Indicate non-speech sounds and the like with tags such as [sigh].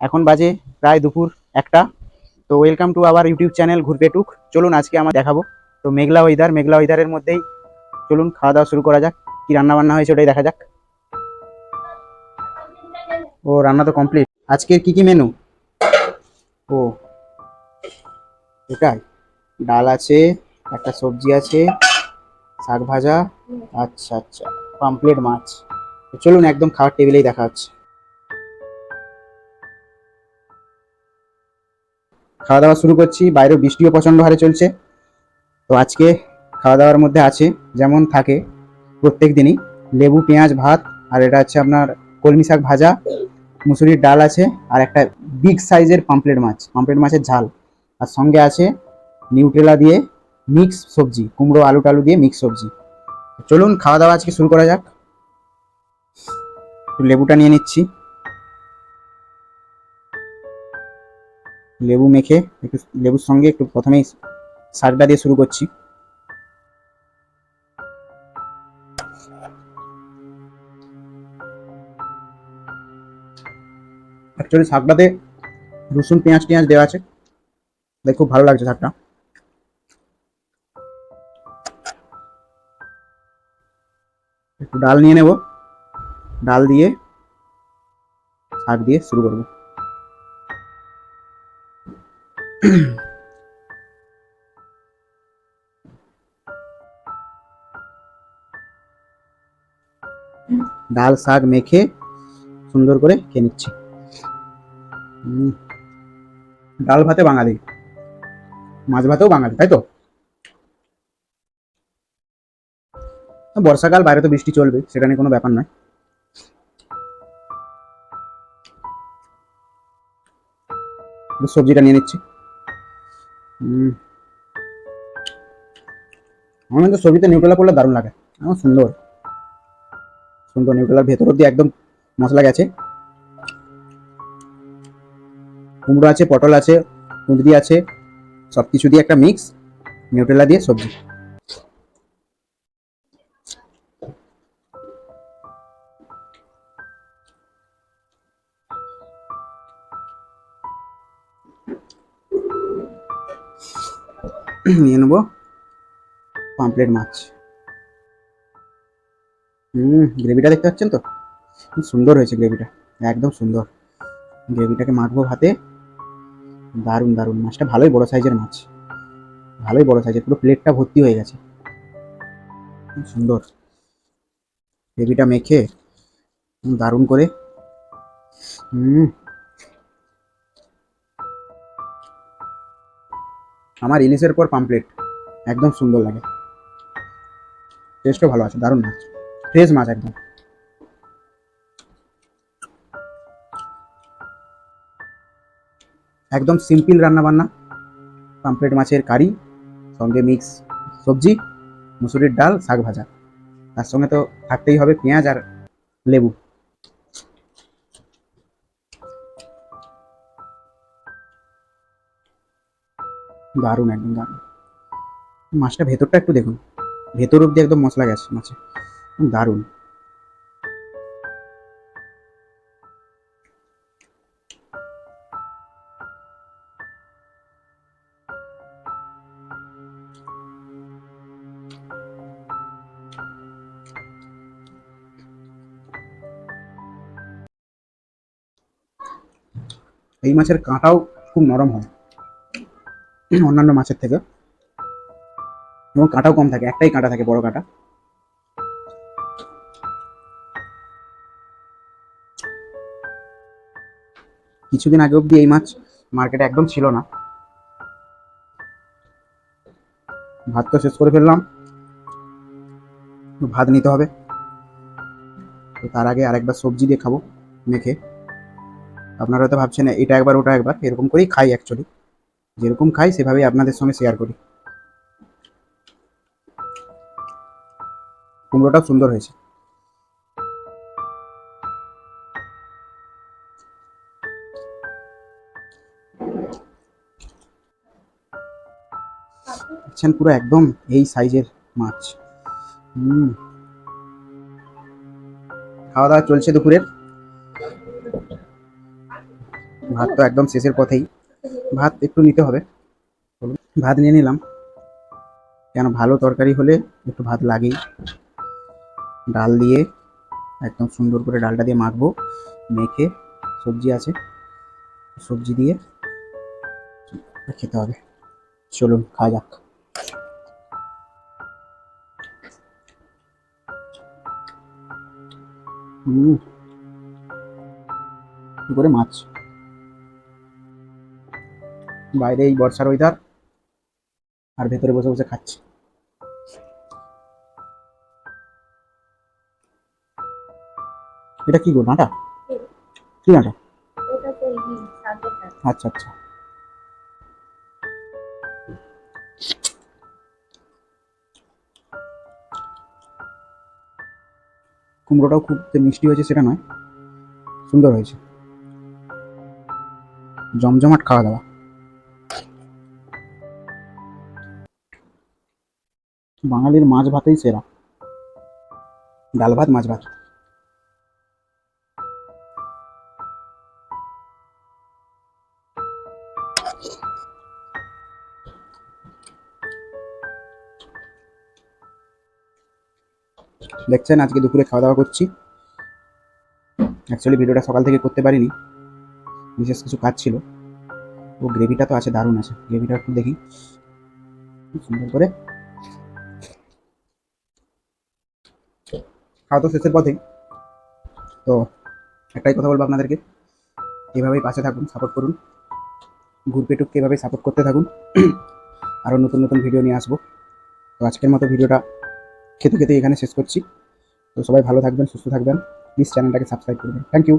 এখন বাজে প্রায় দুপুর একটা। তো welcome to our YouTube channel Ghurpetuk চলুন আজকে আমার দেখাবো। তো মেঘলা ওয়েদার মেঘলা ওয়েদারের মধ্যেই চলুন খাওয়া দাওয়া শুরু করা যাক। কি রান্না বান্না হয়েছে ওটাই দেখা যাক। ও, রান্না তো কমপ্লিট আজকের কি কি মেনু ও, এটাই। ডাল আছে, একটা সবজি আছে, শাক ভাজা। আচ্ছা আচ্ছা পাম্পলেট মাছ। চলুন একদম খাওয়ার টেবিলেই দেখা হচ্ছে। খাওয়া দাওয়া শুরু করছি। বাইরে বৃষ্টিও প্রচণ্ড হারে চলছে। তো আজকে খাওয়া দাওয়ার মধ্যে আছে, যেমন থাকে প্রত্যেক দিনই। লেবু, পেঁয়াজ, ভাত, আর এটা হচ্ছে আপনার কলমি শাক ভাজা, মুসুরির ডাল আছে, আর একটা বিগ সাইজের পাম্পলেট মাছ। পাম্পলেট মাছের ঝাল। আর সঙ্গে আছে নিউট্রেলা দিয়ে মিক্স সবজি, কুমড়ো আলু টালু দিয়ে মিক্স সবজি। চলুন খাওয়া দাওয়া আজকে শুরু করা যাক। লেবুটা নিয়ে নিচ্ছি। লেবু মেখে একটু লেবুর সঙ্গে একটু প্রথমেই শাকটা দিয়ে শুরু করছি। অ্যাকচুয়ালি শাকটাতে রসুন, পেঁয়াজ, টেঁয়াজ দেওয়া আছে। তাই খুব ভালো লাগছে শাকটা একটু ডাল নিয়ে নেব। ডাল দিয়ে শাক দিয়ে শুরু করব। [clears throat] ডাল শাক মেখে সুন্দর করে খেয়ে নিচ্ছি। ডাল ভাতে বাঙালি, মাছ ভাতেও বাঙালি, তাই তো? বর্ষাকাল, বাইরে তো বৃষ্টি চলবে, সেটা নিয়ে কোনো ব্যাপার নয়। সবজিটা নিয়ে নিচ্ছি। আমার কিন্তু সবজিতে নিউট্রেলা করলে দারুণ লাগে। আমার সুন্দর। সুন্দর নিউট্রেলার ভেতর অব্দি একদম মশলা গেছে। কুমড়ো আছে, পটল আছে, কুঁদরি আছে সব কিছু দিয়ে একটা মিক্স নিউট্রেলা দিয়ে সবজি। [clears throat] নিয়ে নেব পাম্পলেট মাছ। হুম গ্রেভিটা দেখতে পাচ্ছেন তো? সুন্দর হয়েছে গ্রেভিটা, একদম সুন্দর। গ্রেভিটাকে মাখবো ভাতে। দারুণ দারুণ। মাছটা ভালোই বড় সাইজের মাছ। ভালোই বড় সাইজের, পুরো প্লেটটা ভর্তি হয়ে গেছে। সুন্দর। গ্রেভিটা মেখে, দারুণ করে। হুম আমার ইলিশের পর পাম্পলেট। একদম সুন্দর লাগে। টেস্টও ভালো আছে, দারুণ মাছ। ফ্রেশ মাছ একদম। একদম সিম্পল রান্না বান্না পাম্পলেট মাছের কারি, সঙ্গে মিক্স সবজি, মুসুরির ডাল, শাক ভাজা। তার সঙ্গে তো থাকতেই হবে পেঁয়াজ আর লেবু। দারুণ, একদম দারুণ। মাছটা ভেতরটা একটু দেখুন। ভেতর অব্দি একদম মশলা গেছে মাছে। দারুণ। এই মাছের কাঁটাও খুব নরম হয়। অন্যান্য মাছের থেকে এবং কাঁটাও কম থাকে, একটাই কাঁটা থাকে, বড় কাঁটা। কিছুদিন আগে অবধি এই মাছ মার্কেটে একদম ছিল না। ভাত তো শেষ করে ফেললাম। ভাত নিতে হবে। তো তার আগে আরেকবার সবজি দিয়ে খাব, মেখে। আপনারা হয়তো ভাবছেন, এটা একবার, ওটা একবার। এরকম করেই খাই অ্যাকচুয়ালি যেরকম খাই, সেভাবেই আপনাদের সঙ্গে শেয়ার করি। কুমড়োটাও সুন্দর হয়েছে। পুরো একদম এই সাইজের মাছ। হুম। খাওয়া দাওয়া চলছে দুপুরের। ভাত তো একদম শেষের পথেই। ভাত একটু নিতে হবে। ভাত নিয়ে নিলাম। কেন ভালো তরকারি হলে একটু ভাত লাগেই। ডাল দিয়ে একদম সুন্দর করে ডালটা দিয়ে মাখবো, মেখে সবজি আছে। সবজি দিয়ে খেতে হবে। চলুন, খাওয়া যাক। করে মাছ? বাইরে এই বর্ষার ওয়েদার আর ভেতরে বসে বসে খাচ্ছি। এটা কি গো ডাঁটা? কি শাকের আচ্ছা আচ্ছা। কুমড়োটাও খুব যে মিষ্টি হয়েছে সেটা নয় সুন্দর হয়েছে। জমজমাট খাওয়া দাওয়া। বাঙালির মাছ ভাতেই সেরা। ডাল ভাত, মাছ ভাত। দেখছেন, আজকে দুপুরে খাওয়া দাওয়া করছি। অ্যাকচুয়ালি ভিডিওটা সকাল থেকে করতে পারিনি। বিশেষ কিছু কাজ ছিল। ও গ্রেভিটা তো আছে, দারুণ আছে। গ্রেভিটা একটু দেখি। সুন্দর করে খাওয়া তো শেষের পথেই। তো একটাই কথা বলব আপনাদেরকে, এভাবেই পাশে থাকুন সাপোর্ট করুন। ঘুরপেটুককে এভাবেই সাপোর্ট করতে থাকুন। [clears throat] আরও নতুন নতুন ভিডিও নিয়ে আসব। তো আজকের মতো ভিডিওটা খেতে খেতে এখানে শেষ করছি। তো সবাই ভালো থাকবেন, সুস্থ থাকবেন। প্লিজ চ্যানেলটাকে সাবস্ক্রাইব করবেন থ্যাংক ইউ